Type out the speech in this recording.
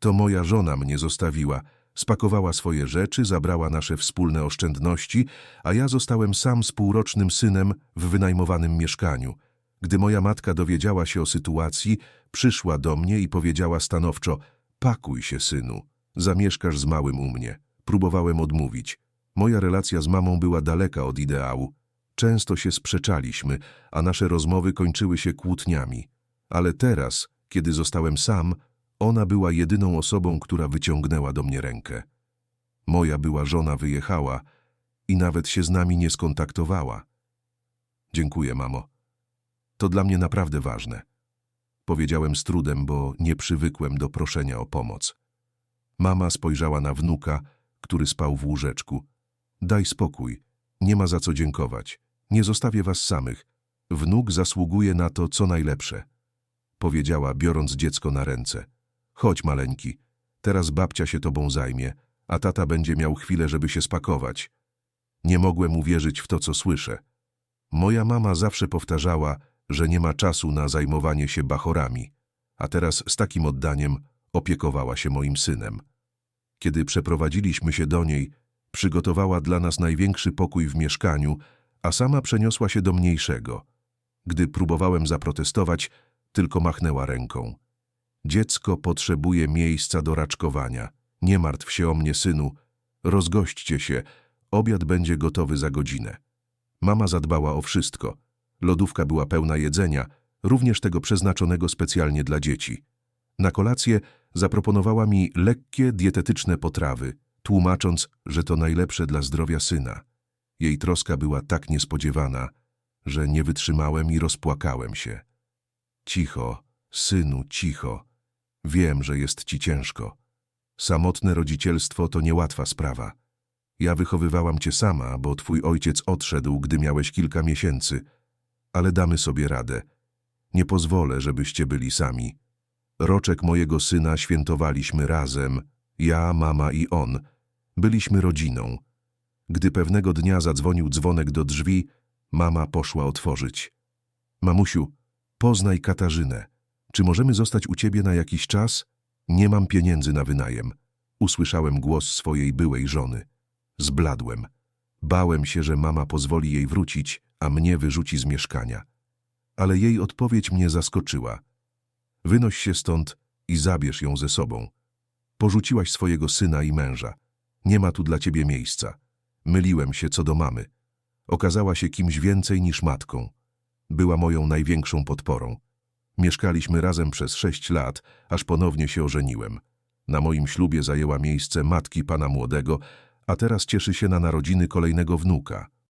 To moja żona mnie zostawiła. Spakowała swoje rzeczy, zabrała nasze wspólne oszczędności, a ja zostałem sam z półrocznym synem w wynajmowanym mieszkaniu. Gdy moja matka dowiedziała się o sytuacji, przyszła do mnie i powiedziała stanowczo: Pakuj się, synu, zamieszkasz z małym u mnie. Próbowałem odmówić. Moja relacja z mamą była daleka od ideału. Często się sprzeczaliśmy, a nasze rozmowy kończyły się kłótniami. Ale teraz, kiedy zostałem sam, ona była jedyną osobą, która wyciągnęła do mnie rękę. Moja była żona wyjechała i nawet się z nami nie skontaktowała. Dziękuję, mamo. To dla mnie naprawdę ważne. Powiedziałem z trudem, bo nie przywykłem do proszenia o pomoc. Mama spojrzała na wnuka, który spał w łóżeczku. Daj spokój, nie ma za co dziękować. Nie zostawię was samych. Wnuk zasługuje na to, co najlepsze. Powiedziała, biorąc dziecko na ręce. Chodź, maleńki, teraz babcia się tobą zajmie, a tata będzie miał chwilę, żeby się spakować. Nie mogłem uwierzyć w to, co słyszę. Moja mama zawsze powtarzała, że nie ma czasu na zajmowanie się bachorami, a teraz z takim oddaniem opiekowała się moim synem. Kiedy przeprowadziliśmy się do niej, przygotowała dla nas największy pokój w mieszkaniu, a sama przeniosła się do mniejszego. Gdy próbowałem zaprotestować, tylko machnęła ręką. Dziecko potrzebuje miejsca do raczkowania. Nie martw się o mnie, synu. Rozgośćcie się. Obiad będzie gotowy za godzinę. Mama zadbała o wszystko. Lodówka była pełna jedzenia, również tego przeznaczonego specjalnie dla dzieci. Na kolację zaproponowała mi lekkie, dietetyczne potrawy, tłumacząc, że to najlepsze dla zdrowia syna. Jej troska była tak niespodziewana, że nie wytrzymałem i rozpłakałem się. Cicho, synu, cicho. Wiem, że jest ci ciężko. Samotne rodzicielstwo to niełatwa sprawa. Ja wychowywałam cię sama, bo twój ojciec odszedł, gdy miałeś kilka miesięcy. Ale damy sobie radę. Nie pozwolę, żebyście byli sami. Roczek mojego syna świętowaliśmy razem, ja, mama i on. Byliśmy rodziną. Gdy pewnego dnia zadzwonił dzwonek do drzwi, mama poszła otworzyć. Mamusiu, poznaj Katarzynę. Czy możemy zostać u ciebie na jakiś czas? Nie mam pieniędzy na wynajem. Usłyszałem głos swojej byłej żony. Zbladłem. Bałem się, że mama pozwoli jej wrócić, a mnie wyrzuci z mieszkania. Ale jej odpowiedź mnie zaskoczyła. Wynoś się stąd i zabierz ją ze sobą. Porzuciłaś swojego syna i męża. Nie ma tu dla ciebie miejsca. Myliłem się co do mamy. Okazała się kimś więcej niż matką. Była moją największą podporą. Mieszkaliśmy razem przez sześć lat, aż ponownie się ożeniłem. Na moim ślubie zajęła miejsce matki pana młodego, a teraz cieszy się na narodziny kolejnego wnuka.